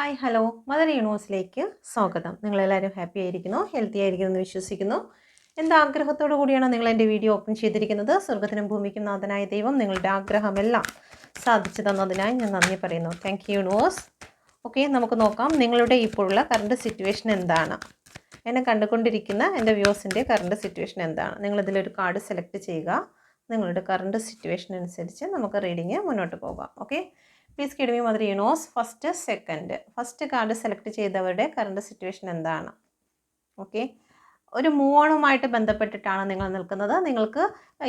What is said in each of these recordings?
Hi hello. Mother യൂണിവേഴ്സിലേക്ക് സ്വാഗതം. നിങ്ങളെല്ലാവരും happy ആയിരിക്കുന്നു ഹെൽത്തി ആയിരിക്കുന്നു എന്ന് വിശ്വസിക്കുന്നു. എന്ത് ആഗ്രഹത്തോടു കൂടിയാണ് നിങ്ങൾ എന്റെ വീഡിയോ ഓപ്പൺ ചെയ്തിരിക്കുന്നത്. സ്വർഗത്തിനും ഭൂമിക്കും നാഥനായ ദൈവം നിങ്ങളുടെ ആഗ്രഹമെല്ലാം സാധിച്ചു തന്നതിനായി ഞാൻ നന്ദി പറയുന്നു. താങ്ക് യു യൂണിവേഴ്സ് ഓക്കെ നമുക്ക് നോക്കാം. നിങ്ങളുടെ ഇപ്പോഴുള്ള കറണ്ട് സിറ്റുവേഷൻ എന്താണ്? എന്നെ കണ്ടുകൊണ്ടിരിക്കുന്ന എന്റെ വ്യൂസിന്റെ കറണ്ട് സിറ്റുവേഷൻ എന്താണ്? നിങ്ങളിതിലൊരു കാർഡ് സെലക്ട് ചെയ്യുക. നിങ്ങളുടെ കറണ്ട് സിറ്റുവേഷൻ അനുസരിച്ച് നമുക്ക് റീഡിങ് മുന്നോട്ട് പോകാം. Okay please guide me mother universe first second first card select ചെയ്തവരുടെ കറണ്ട് സിറ്റുവേഷൻ എന്താണ്? ഓക്കെ ഒരു മൂവണുമായിട്ട് ബന്ധപ്പെട്ടിട്ടാണ് നിങ്ങൾ നിൽക്കുന്നത്. നിങ്ങൾക്ക്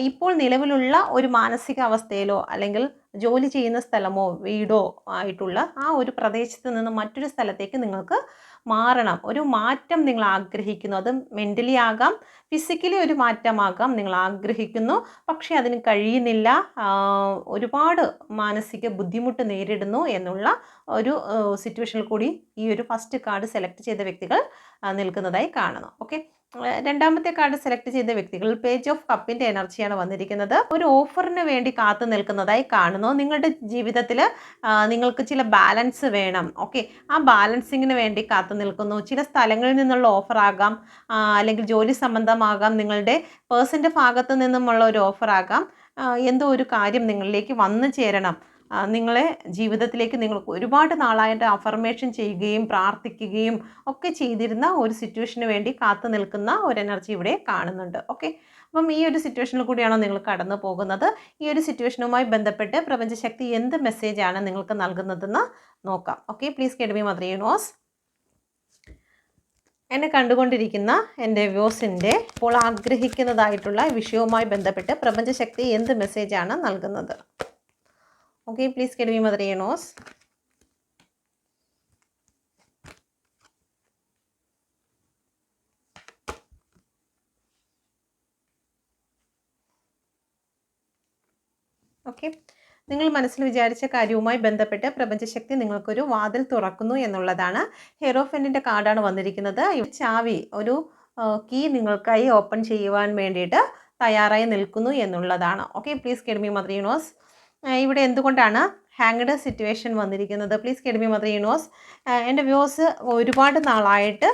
ഇപ്പോൾ നിലവിലുള്ള ഒരു മാനസിക അവസ്ഥയിലോ അല്ലെങ്കിൽ ജോലി ചെയ്യുന്ന സ്ഥലമോ വീടോ ആയിട്ടുള്ള ആ ഒരു പ്രദേശത്ത് നിന്ന് മറ്റൊരു സ്ഥലത്തേക്ക് നിങ്ങൾക്ക് മാറണം. ഒരു മാറ്റം നിങ്ങൾ ആഗ്രഹിക്കുന്നു. അത് മെന്റലി ആകാം ഫിസിക്കലി ഒരു മാറ്റമാകാം നിങ്ങൾ ആഗ്രഹിക്കുന്നു. പക്ഷേ അതിന് കഴിയുന്നില്ല. ഒരുപാട് മാനസിക ബുദ്ധിമുട്ട് നേരിടുന്നു എന്നുള്ള ഒരു സിറ്റുവേഷനിൽ കൂടി ഈ ഒരു ഫസ്റ്റ് കാർഡ് സെലക്ട് ചെയ്ത വ്യക്തികൾ നിൽക്കുന്നതായി കാണുന്നു. ഓക്കെ രണ്ടാമത്തെ കാർഡ് സെലക്ട് ചെയ്ത വ്യക്തികൾ പേജ് ഓഫ് കപ്പിന്റെ എനർജിയാണ് വന്നിരിക്കുന്നത്. ഒരു ഓഫറിന് വേണ്ടി കാത്തു നിൽക്കുന്നതായി കാണുന്നു. നിങ്ങളുടെ ജീവിതത്തിൽ നിങ്ങൾക്ക് ചില ബാലൻസ് വേണം. ഓക്കെ ആ ബാലൻസിങ്ങിന് വേണ്ടി കാത്തു നിൽക്കുന്നു. ചില സ്ഥലങ്ങളിൽ നിന്നുള്ള ഓഫർ ആകാം. അല്ലെങ്കിൽ ജോലി സംബന്ധമാകാം. നിങ്ങളുടെ പേഴ്സന്റെ ഭാഗത്തു നിന്നുമുള്ള ഒരു ഓഫർ ആകാം. എന്തോ ഒരു കാര്യം നിങ്ങളിലേക്ക് വന്നു ചേരണം. നിങ്ങളെ ജീവിതത്തിലേക്ക് നിങ്ങൾ ഒരുപാട് നാളായിട്ട് അഫർമേഷൻ ചെയ്യുകയും പ്രാർത്ഥിക്കുകയും ഒക്കെ ചെയ്തിരുന്ന ഒരു സിറ്റുവേഷന് വേണ്ടി കാത്തു നിൽക്കുന്ന ഒരു എനർജി ഇവിടെ കാണുന്നുണ്ട്. ഓക്കെ അപ്പം ഈ ഒരു സിറ്റുവേഷനിൽ കൂടിയാണോ നിങ്ങൾ കടന്നു പോകുന്നത്? ഈ ഒരു സിറ്റുവേഷനുമായി ബന്ധപ്പെട്ട് പ്രപഞ്ചശക്തി എന്ത് മെസ്സേജാണ് നിങ്ങൾക്ക് നൽകുന്നതെന്ന് നോക്കാം. Okay please guide me mother universe എന്നെ കണ്ടുകൊണ്ടിരിക്കുന്ന എന്റെ വ്യൂസിന്റെ ഇപ്പോൾ ആഗ്രഹിക്കുന്നതായിട്ടുള്ള വിഷയവുമായി ബന്ധപ്പെട്ട് പ്രപഞ്ചശക്തി എന്ത് മെസ്സേജാണ് നൽകുന്നത്? Okay please guide me mother universe okay നിങ്ങൾ മനസ്സിൽ വിചാരിച്ച കാര്യവുമായി ബന്ധപ്പെട്ട് പ്രപഞ്ചശക്തി നിങ്ങൾക്കൊരു വാതിൽ തുറക്കുന്നു എന്നുള്ളതാണ്. ഹെറോഫെന്റിന്റെ കാർഡാണ് വന്നിരിക്കുന്നത്. ചാവി ഒരു കീ നിങ്ങൾക്കായി ഓപ്പൺ ചെയ്യുവാൻ വേണ്ടിയിട്ട് തയ്യാറായി നിൽക്കുന്നു എന്നുള്ളതാണ്. ഓക്കെ പ്ലീസ് കെഡ്മി മദ്രീനോസ് ഇവിടെ എന്തുകൊണ്ടാണ് ഹാങ്ഡ് സിറ്റുവേഷൻ വന്നിരിക്കുന്നത്? Please guide me mother universe. എന്റെ വ്യൂസ് ഒരുപാട് നാളായിട്ട്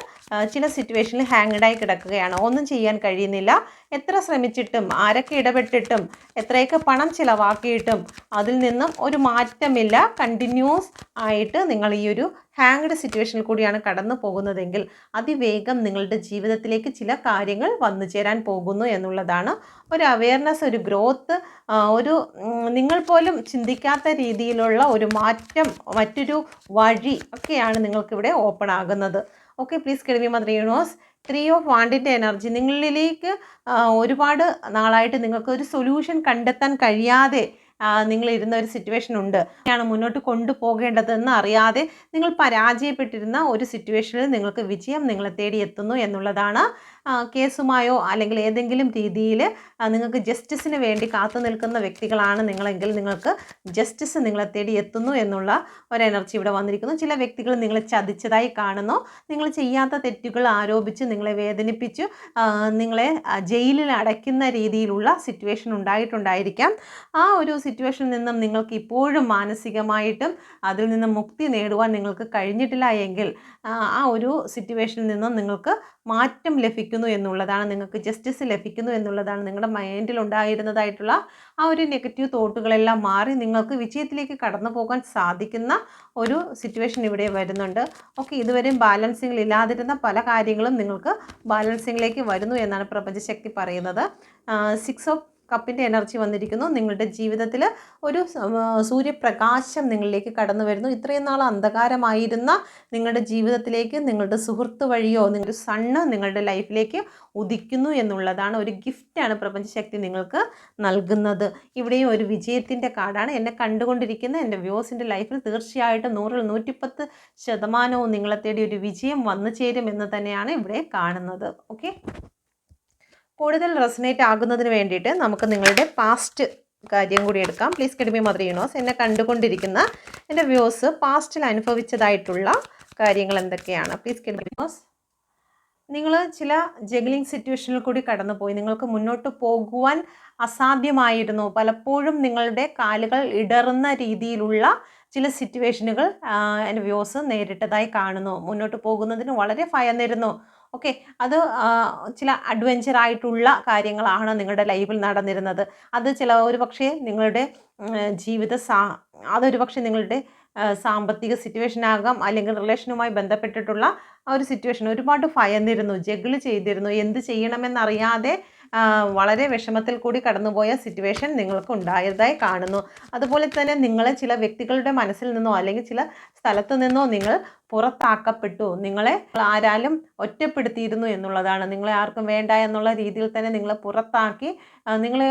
ചില സിറ്റുവേഷനിൽ ഹാങ്ഡായി കിടക്കുകയാണ്. ഒന്നും ചെയ്യാൻ കഴിയുന്നില്ല. എത്ര ശ്രമിച്ചിട്ടും ആരൊക്കെ ഇടപെട്ടിട്ടും എത്രയൊക്കെ പണം ചിലവാക്കിയിട്ടും അതിൽ നിന്നും ഒരു മാറ്റമില്ല. കണ്ടിന്യൂസ് ആയിട്ട് നിങ്ങൾ ഈ ഒരു ഹാങ്ഡ് സിറ്റുവേഷനിൽ കൂടിയാണ് കടന്നു പോകുന്നതെങ്കിൽ അതിവേഗം നിങ്ങളുടെ ജീവിതത്തിലേക്ക് ചില കാര്യങ്ങൾ വന്നു ചേരാൻ പോകുന്നു എന്നുള്ളതാണ് ഒരു അവയർനെസ് ഒരു ഗ്രോത്ത് ഒരു നിങ്ങൾ പോലും ചിന്തിക്കാത്ത രീതിയിലുള്ള ഒരു മാറ്റം മറ്റൊരു വഴി ഒക്കെയാണ് നിങ്ങൾക്കിവിടെ ഓപ്പൺ ആകുന്നത്. ഓക്കെ പ്ലീസ് കിഴവി മദർ യൂണിവേഴ്സ് ത്രീ ഓഫ് വാണ്ടിന്റെ എനർജി നിങ്ങളിലേക്ക് ഒരുപാട് നാളായിട്ട് നിങ്ങൾക്ക് ഒരു സൊല്യൂഷൻ കണ്ടെത്താൻ കഴിയാതെ നിങ്ങൾ ഇരുന്ന ഒരു സിറ്റുവേഷൻ ഉണ്ട്. ആണ് മുന്നോട്ട് കൊണ്ടുപോകേണ്ടതെന്ന് അറിയാതെ നിങ്ങൾ പരാജയപ്പെട്ടിരുന്ന ഒരു സിറ്റുവേഷനിൽ നിങ്ങൾക്ക് വിജയം നിങ്ങളെ തേടി എത്തുന്നു എന്നുള്ളതാണ് കേസുമായോ അല്ലെങ്കിൽ ഏതെങ്കിലും രീതിയിൽ നിങ്ങൾക്ക് ജസ്റ്റിസിന് വേണ്ടി കാത്തു നിൽക്കുന്ന വ്യക്തികളാണ് നിങ്ങളെങ്കിൽ നിങ്ങൾക്ക് ജസ്റ്റിസ് നിങ്ങളെ തേടി എത്തുന്നു എന്നുള്ള ഒരു എനർജി ഇവിടെ വന്നിരിക്കുന്നു. ചില വ്യക്തികൾ നിങ്ങളെ ചതിച്ചതായി കാണുന്നു. നിങ്ങൾ ചെയ്യാത്ത തെറ്റുകൾ ആരോപിച്ച് നിങ്ങളെ വേദനിപ്പിച്ചു നിങ്ങളെ ജയിലിൽ അടയ്ക്കുന്ന രീതിയിലുള്ള സിറ്റുവേഷൻ ഉണ്ടായിട്ടുണ്ടായിരിക്കാം. ആ ഒരു സിറ്റുവേഷനിൽ നിന്നും നിങ്ങൾക്ക് ഇപ്പോഴും മാനസികമായിട്ടും അതിൽ നിന്നും മുക്തി നേടുവാൻ നിങ്ങൾക്ക് കഴിഞ്ഞിട്ടില്ല എങ്കിൽ ആ, ഒരു സിറ്റുവേഷനിൽ നിന്നും നിങ്ങൾക്ക് മാറ്റം ലഭിക്കുന്നു എന്നുള്ളതാണ് നിങ്ങൾക്ക് ജസ്റ്റിസ് ലഭിക്കുന്നു എന്നുള്ളതാണ് നിങ്ങളുടെ മൈൻഡിൽ ഉണ്ടായിരുന്നതായിട്ടുള്ള ആ ഒരു നെഗറ്റീവ് തോട്ടുകളെല്ലാം മാറി നിങ്ങൾക്ക് വിജയത്തിലേക്ക് കടന്നു പോകാൻ സാധിക്കുന്ന ഒരു സിറ്റുവേഷൻ ഇവിടെ വരുന്നുണ്ട്. ഓക്കെ ഇതുവരെയും ബാലൻസിങ്ങിൽ ഇല്ലാതിരുന്ന പല കാര്യങ്ങളും നിങ്ങൾക്ക് ബാലൻസിങ്ങിലേക്ക് വരുന്നു എന്നാണ് പ്രപഞ്ചശക്തി പറയുന്നത്. സിക്സ് ഓഫ് കപ്പിന്റെ എനർജി വന്നിരിക്കുന്നു. നിങ്ങളുടെ ജീവിതത്തിൽ ഒരു സൂര്യപ്രകാശം നിങ്ങളിലേക്ക് കടന്നു വരുന്നു. ഇത്രയും നാൾ അന്ധകാരമായിരുന്ന നിങ്ങളുടെ ജീവിതത്തിലേക്ക് നിങ്ങളുടെ സുഹൃത്ത് വഴിയോ നിങ്ങളുടെ സണ്ണ് നിങ്ങളുടെ ലൈഫിലേക്ക് ഉദിക്കുന്നു എന്നുള്ളതാണ് ഒരു ഗിഫ്റ്റാണ് പ്രപഞ്ചശക്തി നിങ്ങൾക്ക് നൽകുന്നത്. ഇവിടെയും ഒരു വിജയത്തിന്റെ കാർഡാണ്. എന്നെ കണ്ടുകൊണ്ടിരിക്കുന്ന എന്റെ വ്യൂസിന്റെ ലൈഫിൽ തീർച്ചയായിട്ടും നൂറിൽ നൂറ്റിപ്പത്ത് ശതമാനവും നിങ്ങളെ തേടി ഒരു വിജയം വന്നു ചേരും എന്ന് തന്നെയാണ് ഇവിടെ കാണുന്നത്. ഓക്കെ? കൂടുതൽ റെസനേറ്റ് ആകുന്നതിന് വേണ്ടിയിട്ട് നമുക്ക് നിങ്ങളുടെ പാസ്റ്റ് കാര്യം കൂടി എടുക്കാം. പ്ലീസ് കെഡ്മി മദർ യൂണോസ് എന്നെ കണ്ടുകൊണ്ടിരിക്കുന്ന എന്റെ വ്യൂസ് പാസ്റ്റിൽ അനുഭവിച്ചതായിട്ടുള്ള കാര്യങ്ങൾ എന്തൊക്കെയാണ്? പ്ലീസ് കെഡ്മി നിങ്ങൾ ചില ജഗ്ലിംഗ് സിറ്റുവേഷനിൽ കൂടി കടന്നുപോയി. നിങ്ങൾക്ക് മുന്നോട്ട് പോകുവാൻ അസാധ്യമായിരുന്നു. പലപ്പോഴും നിങ്ങളുടെ കാലുകൾ ഇടറുന്ന രീതിയിലുള്ള ചില സിറ്റുവേഷനുകൾ എന്റെ വ്യൂസ് നേരിട്ടതായി കാണുന്നു. മുന്നോട്ട് പോകുന്നതിന് വളരെ ഭയന്നിരുന്നു. ഓക്കെ. അത് ചില അഡ്വഞ്ചർ ആയിട്ടുള്ള കാര്യങ്ങളാണ് നിങ്ങളുടെ ലൈഫിൽ നടന്നിരുന്നത്. അത് ചില ഒരു പക്ഷേ നിങ്ങളുടെ ജീവിത സാ അതൊരു പക്ഷേ നിങ്ങളുടെ സാമ്പത്തിക സിറ്റുവേഷൻ ആകാം അല്ലെങ്കിൽ റിലേഷനുമായി ബന്ധപ്പെട്ടിട്ടുള്ള ആ ഒരു സിറ്റുവേഷൻ. ഒരുപാട് ഭയന്നിരുന്നു ജഗിൾ ചെയ്തിരുന്നു എന്ത് ചെയ്യണമെന്നറിയാതെ വളരെ വിഷമത്തിൽ കൂടി കടന്നുപോയ സിറ്റുവേഷൻ നിങ്ങൾക്ക് ഉണ്ടായതായി കാണുന്നു. അതുപോലെ തന്നെ നിങ്ങളെ ചില വ്യക്തികളുടെ മനസ്സിൽ നിന്നോ അല്ലെങ്കിൽ ചില സ്ഥലത്തു നിന്നോ നിങ്ങൾ പുറത്താക്കപ്പെട്ടു. നിങ്ങളെ ആരാലും ഒറ്റപ്പെടുത്തിയിരുന്നു എന്നുള്ളതാണ്. നിങ്ങളെ ആർക്കും വേണ്ട എന്നുള്ള രീതിയിൽ തന്നെ നിങ്ങളെ പുറത്താക്കി നിങ്ങൾ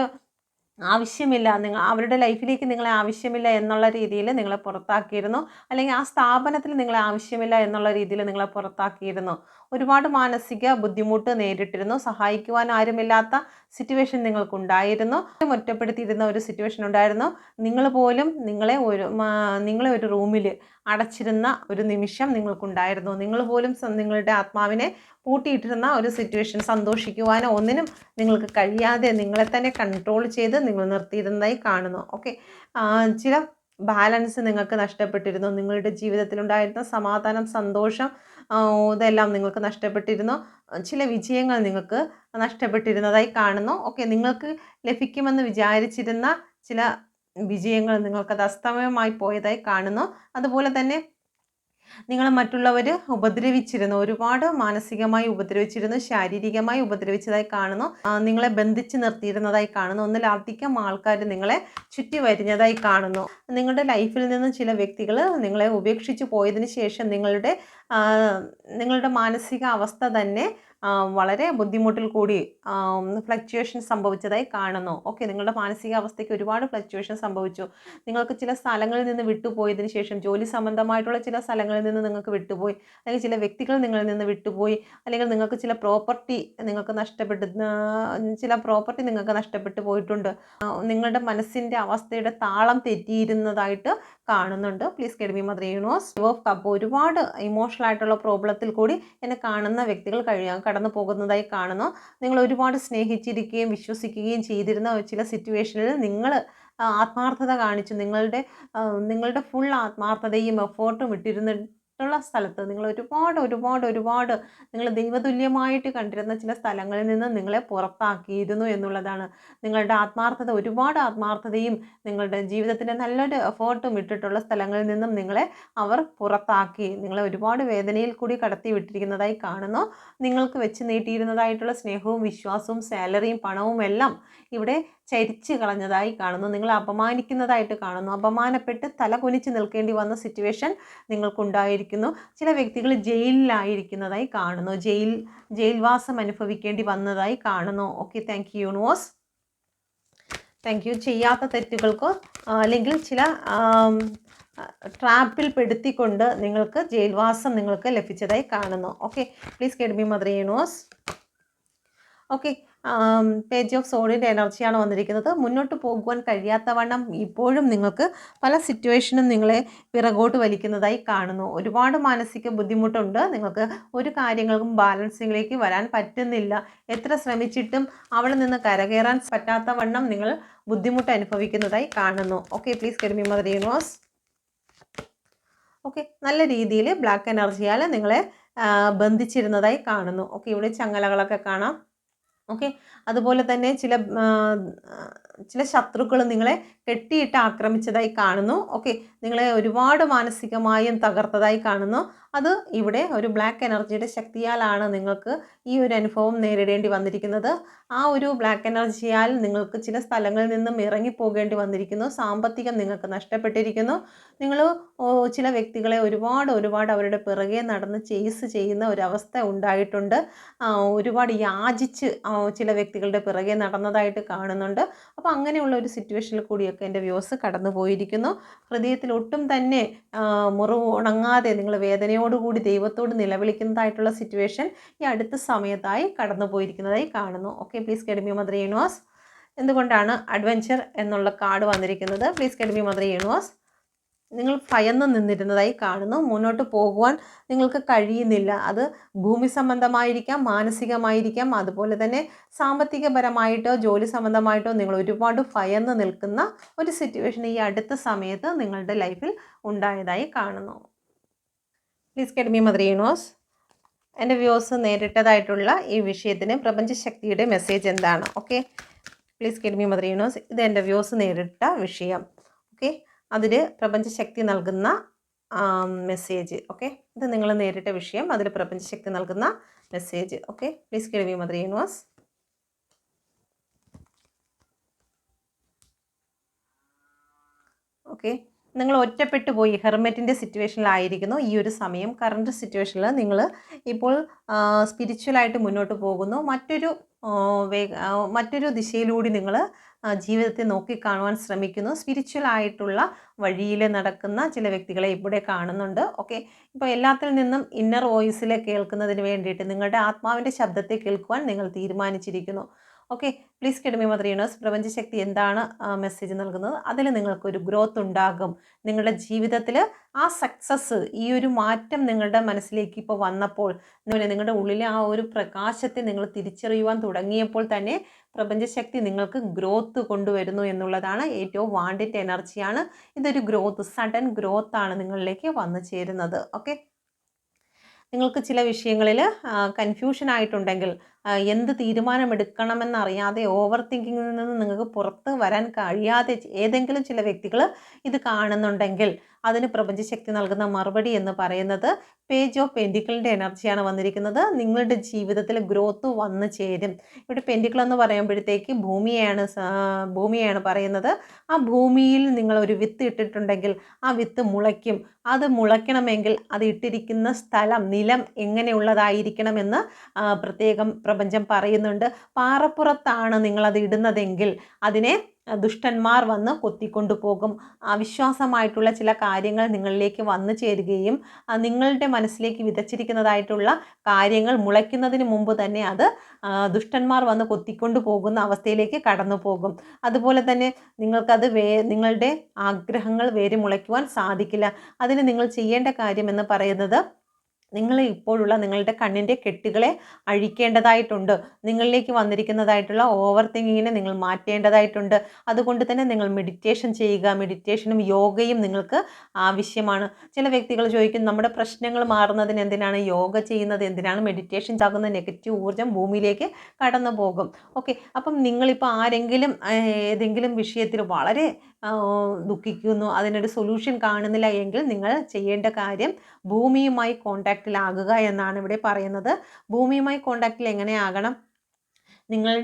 ആവശ്യമില്ല. നിങ്ങൾ അവരുടെ ലൈഫിലേക്ക് നിങ്ങളെ ആവശ്യമില്ല എന്നുള്ള രീതിയിൽ നിങ്ങളെ പുറത്താക്കിയിരുന്നു. അല്ലെങ്കിൽ ആ സ്ഥാപനത്തിൽ നിങ്ങളെ ആവശ്യമില്ല എന്നുള്ള രീതിയിൽ നിങ്ങളെ പുറത്താക്കിയിരുന്നു. ഒരുപാട് മാനസിക ബുദ്ധിമുട്ട് നേരിട്ടിരുന്നു. സഹായിക്കുവാൻ ആരുമില്ലാത്ത സിറ്റുവേഷൻ നിങ്ങൾക്കുണ്ടായിരുന്നു. ഒറ്റപ്പെടുത്തിയിരുന്ന ഒരു സിറ്റുവേഷൻ ഉണ്ടായിരുന്നു. നിങ്ങൾ പോലും നിങ്ങളെ ഒരു നിങ്ങളെ ഒരു റൂമിൽ അടച്ചിരുന്ന ഒരു നിമിഷം നിങ്ങൾക്കുണ്ടായിരുന്നു. നിങ്ങൾ പോലും നിങ്ങളുടെ ആത്മാവിനെ പൂട്ടിയിട്ടിരുന്ന ഒരു സിറ്റുവേഷൻ സന്തോഷിക്കുവാനോ ഒന്നിനും നിങ്ങൾക്ക് കഴിയാതെ നിങ്ങളെ തന്നെ കൺട്രോൾ ചെയ്ത് നിങ്ങൾ നിർത്തിയിരുന്നതായി കാണുന്നു. ഓക്കെ ചില ബാലൻസ് നിങ്ങൾക്ക് നഷ്ടപ്പെട്ടിരുന്നു. നിങ്ങളുടെ ജീവിതത്തിലുണ്ടായിരുന്ന സമാധാനം സന്തോഷം ഇതെല്ലാം നിങ്ങൾക്ക് നഷ്ടപ്പെട്ടിരുന്നു. ചില വിജയങ്ങൾ നിങ്ങൾക്ക് നഷ്ടപ്പെട്ടിരുന്നതായി കാണുന്നു. ഓക്കെ നിങ്ങൾക്ക് ലഭിക്കുമെന്ന് വിചാരിച്ചിരുന്ന ചില വിജയങ്ങൾ നിങ്ങൾക്കത് അസ്തമയമായി പോയതായി കാണുന്നു. അതുപോലെ തന്നെ നിങ്ങൾ മറ്റുള്ളവർ ഉപദ്രവിച്ചിരുന്നു ഒരുപാട് മാനസികമായി ഉപദ്രവിച്ചിരുന്നു ശാരീരികമായി ഉപദ്രവിച്ചതായി കാണുന്നു നിങ്ങളെ ബന്ധിച്ച് നിർത്തിയിരുന്നതായി കാണുന്നു ഒന്നിലധികം ആൾക്കാർ നിങ്ങളെ ചുറ്റി വരിഞ്ഞതായി കാണുന്നു. നിങ്ങളുടെ ലൈഫിൽ നിന്ന് ചില വ്യക്തികൾ നിങ്ങളെ ഉപേക്ഷിച്ച് പോയതിന് ശേഷം നിങ്ങളുടെ നിങ്ങളുടെ മാനസിക അവസ്ഥ തന്നെ വളരെ ബുദ്ധിമുട്ടിൽ കൂടി ഫ്ലക്ച്വേഷൻ സംഭവിച്ചതായി കാണുന്നു. ഓക്കെ നിങ്ങളുടെ മാനസികാവസ്ഥയ്ക്ക് ഒരുപാട് ഫ്ലക്ച്വേഷൻ സംഭവിച്ചു. നിങ്ങൾക്ക് ചില സ്ഥലങ്ങളിൽ നിന്ന് വിട്ടുപോയതിന് ശേഷം ജോലി സംബന്ധമായിട്ടുള്ള ചില സ്ഥലങ്ങളിൽ നിന്ന് നിങ്ങൾക്ക് വിട്ടുപോയി അല്ലെങ്കിൽ ചില വ്യക്തികൾ നിങ്ങളിൽ നിന്ന് വിട്ടുപോയി അല്ലെങ്കിൽ നിങ്ങൾക്ക് ചില പ്രോപ്പർട്ടി നിങ്ങൾക്ക് നഷ്ടപ്പെട്ട് ചില പ്രോപ്പർട്ടി നിങ്ങൾക്ക് നഷ്ടപ്പെട്ടു പോയിട്ടുണ്ട്. നിങ്ങളുടെ മനസ്സിന്റെ അവസ്ഥയുടെ താളം തെറ്റിയിരുന്നതായിട്ട് കാണുന്നുണ്ട്. Please guide me mother universe of cup ഒരുപാട് ഇമോഷണൽ ആയിട്ടുള്ള പ്രോബ്ലത്തിൽ കൂടി എന്നെ കാണുന്ന വ്യക്തികൾ കഴിയാൻ കടന്നു പോകുന്നതായി കാണുന്നു. നിങ്ങൾ ഒരുപാട് സ്നേഹിച്ചിരിക്കുകയും വിശ്വസിക്കുകയും ചെയ്തിരുന്ന ചില സിറ്റുവേഷനിൽ നിങ്ങൾ ആത്മാർത്ഥത കാണിച്ചു. നിങ്ങളുടെ നിങ്ങളുടെ ഫുൾ ആത്മാർത്ഥതയും എഫേർട്ടും ഇട്ടിരുന്ന മറ്റുള്ള സ്ഥലത്ത് നിങ്ങൾ ഒരുപാട് ഒരുപാട് ഒരുപാട് നിങ്ങൾ ദൈവതുല്യമായിട്ട് കണ്ടിരുന്ന ചില സ്ഥലങ്ങളിൽ നിന്ന് നിങ്ങളെ പുറത്താക്കിയിരുന്നു എന്നുള്ളതാണ്. നിങ്ങളുടെ ആത്മാർത്ഥത ഒരുപാട് ആത്മാർത്ഥതയും നിങ്ങളുടെ ജീവിതത്തിന്റെ നല്ലൊരു എഫേർട്ടും ഇട്ടിട്ടുള്ള സ്ഥലങ്ങളിൽ നിന്നും നിങ്ങളെ അവർ പുറത്താക്കി. നിങ്ങളെ ഒരുപാട് വേദനയിൽ കൂടി കടത്തി വിട്ടിരിക്കുന്നതായി കാണുന്നു. നിങ്ങൾക്ക് വെച്ച് നീട്ടിയിരുന്നതായിട്ടുള്ള സ്നേഹവും വിശ്വാസവും സാലറിയും പണവും എല്ലാം ഇവിടെ ചരിച്ച് കളഞ്ഞതായി കാണുന്നു. നിങ്ങൾ അപമാനിക്കുന്നതായിട്ട് കാണുന്നു. അപമാനപ്പെട്ട് തല കുനിച്ച് നിൽക്കേണ്ടി വന്ന സിറ്റുവേഷൻ നിങ്ങൾക്കുണ്ടായിരിക്കുന്നു. ചില വ്യക്തികൾ ജയിലിലായിരിക്കുന്നതായി കാണുന്നു. ജയിൽ ജയിൽവാസം അനുഭവിക്കേണ്ടി വന്നതായി കാണുന്നു. Okay thank you universe. Thank you ചെയ്യാത്ത തെറ്റുകൾക്കോ അല്ലെങ്കിൽ ചില ട്രാപ്പിൽ പെടുത്തിക്കൊണ്ട് നിങ്ങൾക്ക് ജയിൽവാസം നിങ്ങൾക്ക് ലഭിച്ചതായി കാണുന്നു. Okay please guide mother universe. Okay page of സോളിന്റെ എനർജിയാണ് വന്നിരിക്കുന്നത്. മുന്നോട്ട് പോകുവാൻ കഴിയാത്തവണ്ണം ഇപ്പോഴും നിങ്ങൾക്ക് പല സിറ്റുവേഷനും നിങ്ങളെ പിറകോട്ട് വലിക്കുന്നതായി കാണുന്നു. ഒരുപാട് മാനസിക ബുദ്ധിമുട്ടുണ്ട്. നിങ്ങൾക്ക് ഒരു കാര്യങ്ങൾക്കും ബാലൻസിങ്ങിലേക്ക് വരാൻ പറ്റുന്നില്ല. എത്ര ശ്രമിച്ചിട്ടും അവിടെ നിന്ന് കരകയറാൻ പറ്റാത്തവണ്ണം നിങ്ങൾ ബുദ്ധിമുട്ട് അനുഭവിക്കുന്നതായി കാണുന്നു. Okay please guide me mother universe okay നല്ല രീതിയിൽ ബ്ലാക്ക് എനർജിയാൽ നിങ്ങളെ ബന്ധിച്ചിരുന്നതായി കാണുന്നു. ഓക്കെ ഇവിടെ ചങ്ങലകളൊക്കെ കാണാം. ഓക്കെ? അതുപോലെ തന്നെ ചില ചില ശത്രുക്കൾ നിങ്ങളെ കെട്ടിയിട്ട് ആക്രമിച്ചതായി കാണുന്നു. ഓക്കെ? നിങ്ങളെ ഒരുപാട് മാനസികമായും തകർത്തതായി കാണുന്നു. അത് ഇവിടെ ഒരു ബ്ലാക്ക് എനർജിയുടെ ശക്തിയാലാണ് നിങ്ങൾക്ക് ഈ ഒരു അനുഭവം നേരിടേണ്ടി വന്നിരിക്കുന്നത്. ആ ഒരു ബ്ലാക്ക് എനർജിയാൽ നിങ്ങൾക്ക് ചില സ്ഥലങ്ങളിൽ നിന്നും ഇറങ്ങിപ്പോകേണ്ടി വന്നിരിക്കുന്നു. സാമ്പത്തികം നിങ്ങൾക്ക് നഷ്ടപ്പെട്ടിരിക്കുന്നു. നിങ്ങൾ ചില വ്യക്തികളെ ഒരുപാട് ഒരുപാട് അവരുടെ പിറകെ നടന്ന് ചേസ് ചെയ്യുന്ന ഒരവസ്ഥ ഉണ്ടായിട്ടുണ്ട്. ഒരുപാട് യാചിച്ച് ചില വ്യക്തികളുടെ പിറകെ നടന്നതായിട്ട് കാണുന്നുണ്ട്. അപ്പോൾ അങ്ങനെയുള്ള ഒരു സിറ്റുവേഷനിൽ കൂടിയൊക്കെ എന്റെ വ്യൂസ് കടന്നു പോയിരിക്കുന്നു ഹൃദയത്തിൽ ഒട്ടും തന്നെ മുറിവ് ഉണങ്ങാതെ നിങ്ങൾ വേദനയോടുകൂടി ദൈവത്തോട് നിലവിളിക്കുന്നതായിട്ടുള്ള സിറ്റുവേഷൻ ഈ അടുത്ത സമയത്തായി കടന്നു പോയിരിക്കുന്നതായി കാണുന്നു okay please guide me mother universe എന്തുകൊണ്ടാണ് അഡ്വഞ്ചർ എന്നുള്ള കാർഡ് വന്നിരിക്കുന്നത്? Please guide me mother universe നിങ്ങൾ ഭയന്ന് നിന്നിരുന്നതായി കാണുന്നു. മുന്നോട്ട് പോകുവാൻ നിങ്ങൾക്ക് കഴിയുന്നില്ല. അത് ഭൂമി സംബന്ധമായിരിക്കാം മാനസികമായിരിക്കാം അതുപോലെ തന്നെ സാമ്പത്തികപരമായിട്ടോ ജോലി സംബന്ധമായിട്ടോ നിങ്ങൾ ഒരുപാട് ഭയന്ന് നിൽക്കുന്ന ഒരു സിറ്റുവേഷൻ ഈ അടുത്ത സമയത്ത് നിങ്ങളുടെ ലൈഫിൽ ഉണ്ടായതായി കാണുന്നു. പ്ലീസ് കെഡ്മി മദ്രീനോസ് എന്റെ വ്യൂസ് നേരിട്ടതായിട്ടുള്ള ഈ വിഷയത്തിന് പ്രപഞ്ചശക്തിയുടെ മെസ്സേജ് എന്താണ്? ഓക്കെ പ്ലീസ് കെഡ്മി മദ്രീനോസ് ഇത് എന്റെ വ്യൂസ് നേരിട്ട വിഷയം. ഓക്കെ അതിൽ പ്രപഞ്ചശക്തി നൽകുന്ന മെസ്സേജ് ഓക്കെ ഇത് നിങ്ങൾ നേരിട്ട വിഷയം അതിൽ പ്രപഞ്ചശക്തി നൽകുന്ന മെസ്സേജ് ഓക്കെ പ്ലീസ് കെഡ്മി മദ്രീനോസ് ഓക്കെ നിങ്ങൾ ഒറ്റപ്പെട്ടു പോയി ഹെർമെറ്റിന്റെ സിറ്റുവേഷനിലായിരിക്കുന്നു ഈ ഒരു സമയം. കറണ്ട് സിറ്റുവേഷനിൽ നിങ്ങൾ ഇപ്പോൾ സ്പിരിച്വലായിട്ട് മുന്നോട്ട് പോകുന്നു. മറ്റൊരു മറ്റൊരു ദിശയിലൂടെ നിങ്ങൾ ജീവിതത്തെ നോക്കിക്കാണുവാൻ ശ്രമിക്കുന്നു. സ്പിരിച്വൽ ആയിട്ടുള്ള വഴിയിൽ നടക്കുന്ന ചില വ്യക്തികളെ ഇവിടെ കാണുന്നുണ്ട്. ഓക്കെ. ഇപ്പോൾ എല്ലാത്തിൽ നിന്നും ഇന്നർ വോയിസിൽ കേൾക്കുന്നതിന് വേണ്ടിയിട്ട് നിങ്ങളുടെ ആത്മാവിന്റെ ശബ്ദത്തെ കേൾക്കുവാൻ നിങ്ങൾ തീരുമാനിച്ചിരിക്കുന്നു. Okay please guide me mother universe പ്രപഞ്ചശക്തി എന്താണ് മെസ്സേജ് നൽകുന്നത്? അതിൽ നിങ്ങൾക്കൊരു ഗ്രോത്ത് ഉണ്ടാകും. നിങ്ങളുടെ ജീവിതത്തിൽ ആ സക്സസ് ഈ ഒരു മാറ്റം നിങ്ങളുടെ മനസ്സിലേക്ക് ഇപ്പോൾ വന്നപ്പോൾ നിങ്ങളുടെ ഉള്ളിലെ ആ ഒരു പ്രകാശത്തെ നിങ്ങൾ തിരിച്ചറിയുവാൻ തുടങ്ങിയപ്പോൾ തന്നെ പ്രപഞ്ചശക്തി നിങ്ങൾക്ക് ഗ്രോത്ത് കൊണ്ടുവരുന്നു എന്നുള്ളതാണ് ഏറ്റവും വാണ്ടിന്റെ എനർജിയാണ് ഇതൊരു ഗ്രോത്ത് സഡൻ ആണ് നിങ്ങളിലേക്ക് വന്നു ചേരുന്നത്. ഓക്കെ നിങ്ങൾക്ക് ചില വിഷയങ്ങളിൽ കൺഫ്യൂഷൻ ആയിട്ടുണ്ടെങ്കിൽ എന്ത് തീരുമാനമെടുക്കണമെന്നറിയാതെ ഓവർ തിങ്കിങ്ങിൽ നിന്ന് നിങ്ങൾക്ക് പുറത്ത് വരാൻ കഴിയാതെ ഏതെങ്കിലും ചില വ്യക്തികൾ ഇത് കാണുന്നുണ്ടെങ്കിൽ അതിന് പ്രപഞ്ചശക്തി നൽകുന്ന മറുപടി എന്ന് പറയുന്നത് പേജ് ഓഫ് പെൻഡിക്കിളിന്റെ എനർജിയാണ് വന്നിരിക്കുന്നത്. നിങ്ങളുടെ ജീവിതത്തിൽ ഗ്രോത്ത് വന്നു ചേരും. ഇവിടെ പെൻഡിക്കിൾ എന്ന് പറയുമ്പോഴത്തേക്ക് ഭൂമിയാണ് ഭൂമിയാണ് പറയുന്നത്. ആ ഭൂമിയിൽ നിങ്ങൾ ഒരു വിത്ത് ഇട്ടിട്ടുണ്ടെങ്കിൽ ആ വിത്ത് മുളയ്ക്കും. അത് മുളയ്ക്കണമെങ്കിൽ അത് ഇട്ടിരിക്കുന്ന സ്ഥലം നിലം എങ്ങനെയുള്ളതായിരിക്കണമെന്ന് പ്രത്യേകം പ്രപഞ്ചം പറയുന്നുണ്ട് പാറപ്പുറത്താണ് നിങ്ങളത് ഇടുന്നതെങ്കിൽ അതിനെ ദുഷ്ടന്മാർ വന്ന് കൊത്തിക്കൊണ്ടു പോകും അവിശ്വാസമായിട്ടുള്ള ചില കാര്യങ്ങൾ നിങ്ങളിലേക്ക് വന്നു ചേരുകയും നിങ്ങളുടെ മനസ്സിലേക്ക് വിതച്ചിരിക്കുന്നതായിട്ടുള്ള കാര്യങ്ങൾ മുളയ്ക്കുന്നതിന് മുമ്പ് തന്നെ അത് ദുഷ്ടന്മാർ വന്ന് കൊത്തിക്കൊണ്ടു പോകുന്ന അവസ്ഥയിലേക്ക് കടന്നു പോകും അതുപോലെ തന്നെ നിങ്ങൾക്കത് വേ നിങ്ങളുടെ ആഗ്രഹങ്ങൾ വേര് മുളയ്ക്കുവാൻ സാധിക്കില്ല. അതിന് നിങ്ങൾ ചെയ്യേണ്ട കാര്യം എന്ന് പറയുന്നത് നിങ്ങൾ ഇപ്പോഴുള്ള നിങ്ങളുടെ കണ്ണിന്റെ കെട്ടുകളെ അഴിക്കേണ്ടതായിട്ടുണ്ട്. നിങ്ങളിലേക്ക് വന്നിരിക്കുന്നതായിട്ടുള്ള ഓവർ തിങ്കിങ്ങിനെ നിങ്ങൾ മാറ്റേണ്ടതായിട്ടുണ്ട്. അതുകൊണ്ട് തന്നെ നിങ്ങൾ മെഡിറ്റേഷൻ ചെയ്യുക. മെഡിറ്റേഷനും യോഗയും നിങ്ങൾക്ക് ആവശ്യമാണ്. ചില വ്യക്തികൾ ചോദിക്കും നമ്മുടെ പ്രശ്നങ്ങൾ മാറുന്നതിന് എന്തിനാണ് യോഗ ചെയ്യുന്നത്? എന്തിനാണ് മെഡിറ്റേഷൻ ചാകുന്ന നെഗറ്റീവ് ഊർജം ഭൂമിയിലേക്ക് കടന്നു പോകും ഓക്കെ അപ്പം നിങ്ങളിപ്പോൾ ആരെങ്കിലും ഏതെങ്കിലും വിഷയത്തിൽ വളരെ ദുഃഖിക്കുന്നു. അതിനൊരു സൊല്യൂഷൻ കാണുന്നില്ല എങ്കിൽ നിങ്ങൾ ചെയ്യേണ്ട കാര്യം ഭൂമിയുമായി കോണ്ടാക്റ്റിലാകുക എന്നാണ് ഇവിടെ പറയുന്നത്. ഭൂമിയുമായി കോണ്ടാക്റ്റിൽ എങ്ങനെയാകണം നിങ്ങൾ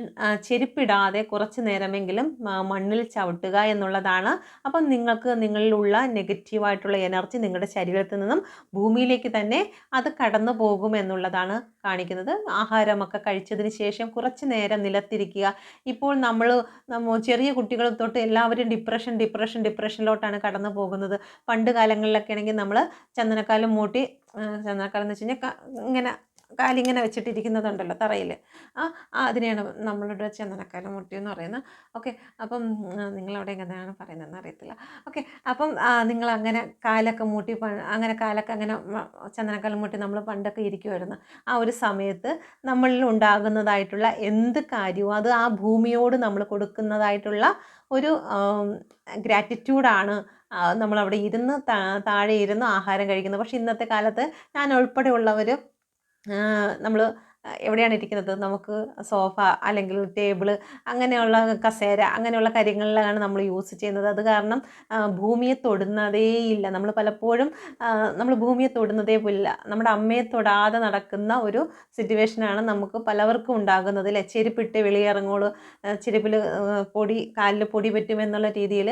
ചെരുപ്പിടാതെ കുറച്ച് നേരമെങ്കിലും മണ്ണിൽ ചവിട്ടുക എന്നുള്ളതാണ്. അപ്പം നിങ്ങൾക്ക് നിങ്ങളിലുള്ള നെഗറ്റീവായിട്ടുള്ള എനർജി നിങ്ങളുടെ ശരീരത്തിൽ നിന്നും ഭൂമിയിലേക്ക് തന്നെ അത് കടന്നു പോകും എന്നുള്ളതാണ് കാണിക്കുന്നത്. ആഹാരമൊക്കെ കഴിച്ചതിന് ശേഷം കുറച്ച് നേരം നിലത്തിരിക്കുക. ഇപ്പോൾ നമ്മൾ ചെറിയ കുട്ടികൾ തൊട്ട് എല്ലാവരും ഡിപ്രഷൻ ഡിപ്രഷൻ ഡിപ്രഷനിലോട്ടാണ് കടന്നു പോകുന്നത്. പണ്ട് കാലങ്ങളിലൊക്കെ ആണെങ്കിൽ നമ്മൾ ചന്ദനക്കാലം മൂട്ടി ചന്ദനക്കാലം എന്ന് വെച്ച് കഴിഞ്ഞാൽ ഇങ്ങനെ കാലിങ്ങനെ വെച്ചിട്ടിരിക്കുന്നതുണ്ടല്ലോ തറയിൽ ആ അതിനെയാണ് നമ്മളുടെ ചന്ദനക്കാലം മുട്ടി എന്ന് പറയുന്നത്. ഓക്കെ അപ്പം നിങ്ങളവിടെ എങ്ങനെയാണ് പറയുന്നതെന്ന് അറിയത്തില്ല. ഓക്കെ അപ്പം നിങ്ങൾ അങ്ങനെ കാലൊക്കെ മൂട്ടി അങ്ങനെ കാലൊക്കെ അങ്ങനെ ചന്ദനക്കാലം മുട്ടി നമ്മൾ പണ്ടൊക്കെ ഇരിക്കുമായിരുന്നു ആ ഒരു സമയത്ത് നമ്മളിൽ ഉണ്ടാകുന്നതായിട്ടുള്ള എന്ത് കാര്യവും അത് ആ ഭൂമിയോട് നമ്മൾ കൊടുക്കുന്നതായിട്ടുള്ള ഒരു ഗ്രാറ്റിറ്റ്യൂഡാണ് നമ്മളവിടെ ഇരുന്ന് താഴെ ഇരുന്ന് ആഹാരം കഴിക്കുന്നത്. പക്ഷേ ഇന്നത്തെ കാലത്ത് ഞാൻ ഉൾപ്പെടെയുള്ളവർ നമ്മൾ എവിടെയാണ് ഇരിക്കുന്നത്? നമുക്ക് സോഫ അല്ലെങ്കിൽ ടേബിൾ അങ്ങനെയുള്ള കസേര അങ്ങനെയുള്ള കാര്യങ്ങളിലാണ് നമ്മൾ യൂസ് ചെയ്യുന്നത്. അത് കാരണം ഭൂമിയെ തൊടുന്നതേയില്ല നമ്മൾ പലപ്പോഴും നമ്മൾ ഭൂമിയെ തൊടുന്നതേ പോലില്ല. നമ്മുടെ അമ്മയെ തൊടാതെ നടക്കുന്ന ഒരു സിറ്റുവേഷനാണ് നമുക്ക് പലവർക്കും ഉണ്ടാകുന്നത് അല്ലേ ചെരുപ്പിട്ട് വെളിയിറങ്ങോളൂ ചെരുപ്പിൽ പൊടി കാലിൽ പൊടി പറ്റുമെന്നുള്ള രീതിയിൽ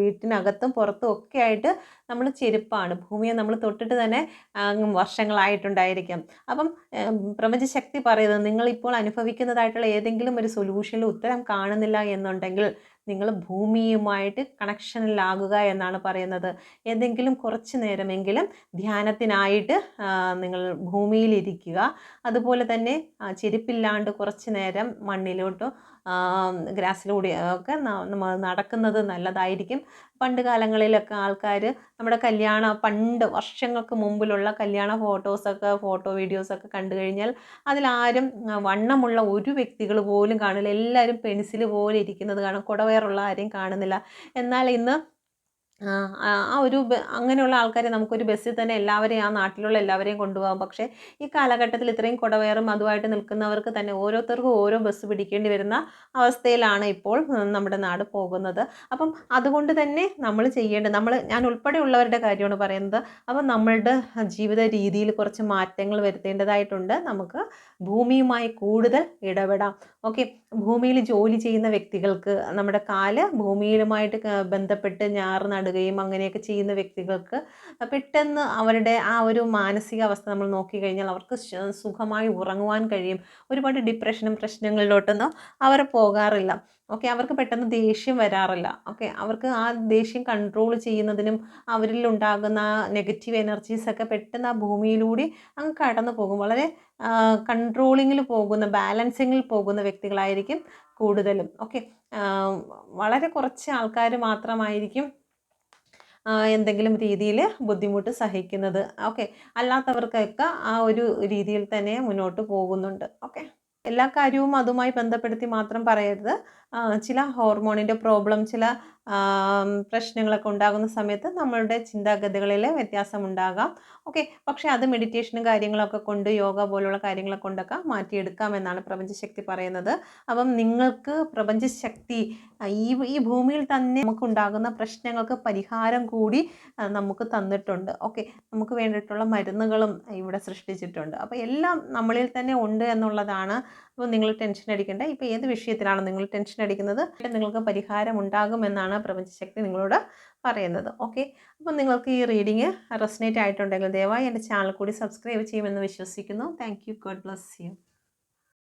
വീട്ടിനകത്തും പുറത്തും ഒക്കെ ആയിട്ട് നമ്മൾ ചെരുപ്പാണ്. ഭൂമിയെ നമ്മൾ തൊട്ടിട്ട് തന്നെ വർഷങ്ങളായിട്ടുണ്ടായിരിക്കും. അപ്പം പ്രപഞ്ചശക്തി പറയുന്നത് നിങ്ങളിപ്പോൾ അനുഭവിക്കുന്നതായിട്ടുള്ള ഏതെങ്കിലും ഒരു സൊല്യൂഷനിൽ ഉത്തരം കാണുന്നില്ല എന്നുണ്ടെങ്കിൽ നിങ്ങൾ ഭൂമിയുമായിട്ട് കണക്ഷനിലാകുക എന്നാണ് പറയുന്നത്. ഏതെങ്കിലും കുറച്ച് നേരമെങ്കിലും ധ്യാനത്തിനായിട്ട് നിങ്ങൾ ഭൂമിയിലിരിക്കുക. അതുപോലെ തന്നെ ചെരുപ്പില്ലാണ്ട് കുറച്ച് നേരം മണ്ണിലോട്ടോ ഗ്രാസിലൂടെ ഒക്കെ നമ്മൾ നടക്കുന്നത് നല്ലതായിരിക്കും. പണ്ട് കാലങ്ങളിലൊക്കെ ആൾക്കാർ നമ്മുടെ കല്യാണ പണ്ട് വർഷങ്ങൾക്ക് മുമ്പിലുള്ള കല്യാണ ഫോട്ടോസൊക്കെ ഫോട്ടോ വീഡിയോസൊക്കെ കണ്ടു കഴിഞ്ഞാൽ അതിലാരും വണ്ണമുള്ള ഒരു വ്യക്തികൾ പോലും കാണില്ല. എല്ലാവരും പെൻസിൽ പോലെ ഇരിക്കുന്നത് കാണും. കുടവയറുള്ള ആരെയും കാണുന്നില്ല. എന്നാൽ ഇന്ന് ആ ഒരു അങ്ങനെയുള്ള ആൾക്കാരെ നമുക്കൊരു ബസ്സിൽ തന്നെ എല്ലാവരെയും ആ നാട്ടിലുള്ള എല്ലാവരെയും കൊണ്ടുപോകാം. പക്ഷേ ഈ കാലഘട്ടത്തിൽ ഇത്രയും കുടവയറും അതുമായിട്ട് നിൽക്കുന്നവർക്ക് തന്നെ ഓരോരുത്തർക്കും ഓരോ ബസ് പിടിക്കേണ്ടി വരുന്ന അവസ്ഥയിലാണ് ഇപ്പോൾ നമ്മുടെ നാട് പോകുന്നത്. അപ്പം അതുകൊണ്ട് തന്നെ നമ്മൾ ചെയ്യേണ്ടത് നമ്മൾ ഞാൻ ഉൾപ്പെടെയുള്ളവരുടെ കാര്യമാണ് പറയുന്നത്. അപ്പം നമ്മളുടെ ജീവിത രീതിയിൽ കുറച്ച് മാറ്റങ്ങൾ വരുത്തേണ്ടതായിട്ടുണ്ട്. നമുക്ക് ഭൂമിയുമായി കൂടുതൽ ഇടപെടാം. ഓക്കെ ഭൂമിയിൽ ജോലി ചെയ്യുന്ന വ്യക്തികൾക്ക് നമ്മുടെ കാൽ ഭൂമിയിലുമായിട്ട് ബന്ധപ്പെട്ട് ഞാറ് നടുകയും അങ്ങനെയൊക്കെ ചെയ്യുന്ന വ്യക്തികൾക്ക് പെട്ടെന്ന് അവരുടെ ആ ഒരു മാനസികാവസ്ഥ നമ്മൾ നോക്കിക്കഴിഞ്ഞാൽ അവർക്ക് സുഖമായി ഉറങ്ങുവാൻ കഴിയും. ഒരുപാട് ഡിപ്രഷനും പ്രശ്നങ്ങളിലോട്ടൊന്നും അവർ പോകാറില്ല. ഓക്കെ അവർക്ക് പെട്ടെന്ന് ദേഷ്യം വരാറില്ല. ഓക്കെ അവർക്ക് ആ ദേഷ്യം കൺട്രോൾ ചെയ്യുന്നതിനും അവരിൽ ഉണ്ടാകുന്ന നെഗറ്റീവ് എനർജീസൊക്കെ പെട്ടെന്ന് ആ ഭൂമിയിലൂടെ അങ്ങ് കടന്നു പോകും. വളരെ കൺട്രോളിങ്ങിൽ പോകുന്ന ബാലൻസിങ്ങിൽ പോകുന്ന വ്യക്തികളായിരിക്കും കൂടുതലും. ഓക്കെ വളരെ കുറച്ച് ആൾക്കാർ മാത്രമായിരിക്കും എന്തെങ്കിലും രീതിയിൽ ബുദ്ധിമുട്ട് സഹിക്കുന്നത്. ഓക്കെ. അല്ലാത്തവർക്കൊക്കെ ആ ഒരു രീതിയിൽ തന്നെ മുന്നോട്ട് പോകുന്നുണ്ട്. ഓക്കെ. എല്ലാ കാര്യവും അതുമായി ബന്ധപ്പെടുത്തി മാത്രം പറയരുത്. ചില ഹോർമോണിന്റെ പ്രോബ്ലം ചില പ്രശ്നങ്ങളൊക്കെ ഉണ്ടാകുന്ന സമയത്ത് നമ്മളുടെ ചിന്താഗതികളിൽ വ്യത്യാസം ഉണ്ടാകാം. ഓക്കെ പക്ഷേ അത് മെഡിറ്റേഷനും കാര്യങ്ങളൊക്കെ കൊണ്ട് യോഗ പോലുള്ള കാര്യങ്ങളെ കൊണ്ടൊക്കെ മാറ്റിയെടുക്കാം എന്നാണ് പ്രപഞ്ചശക്തി പറയുന്നത്. അപ്പം നിങ്ങൾക്ക് പ്രപഞ്ചശക്തി ഈ ഈ ഭൂമിയിൽ തന്നെ നമുക്കുണ്ടാകുന്ന പ്രശ്നങ്ങൾക്ക് പരിഹാരം കൂടി നമുക്ക് തന്നിട്ടുണ്ട്. ഓക്കെ നമുക്ക് വേണ്ടിയിട്ടുള്ള മരുന്നുകളും ഇവിടെ സൃഷ്ടിച്ചിട്ടുണ്ട്. അപ്പോൾ എല്ലാം നമ്മളിൽ തന്നെ ഉണ്ട് എന്നുള്ളതാണ് അപ്പോൾ നിങ്ങൾ ടെൻഷൻ അടിക്കേണ്ട. ഇപ്പോൾ ഏത് വിഷയത്തിലാണ് നിങ്ങൾ ടെൻഷൻ അടിക്കുന്നത്? നിങ്ങൾക്ക് പരിഹാരം ഉണ്ടാകുമെന്നാണ് പ്രപഞ്ചശക്തി നിങ്ങളോട് പറയുന്നത്. ഓക്കെ അപ്പോൾ നിങ്ങൾക്ക് ഈ റീഡിങ് റെസനേറ്റ് ആയിട്ടുണ്ടെങ്കിൽ ദയവായി എന്റെ ചാനൽ കൂടി സബ്സ്ക്രൈബ് ചെയ്യുമെന്ന് വിശ്വസിക്കുന്നു. Thank you God bless you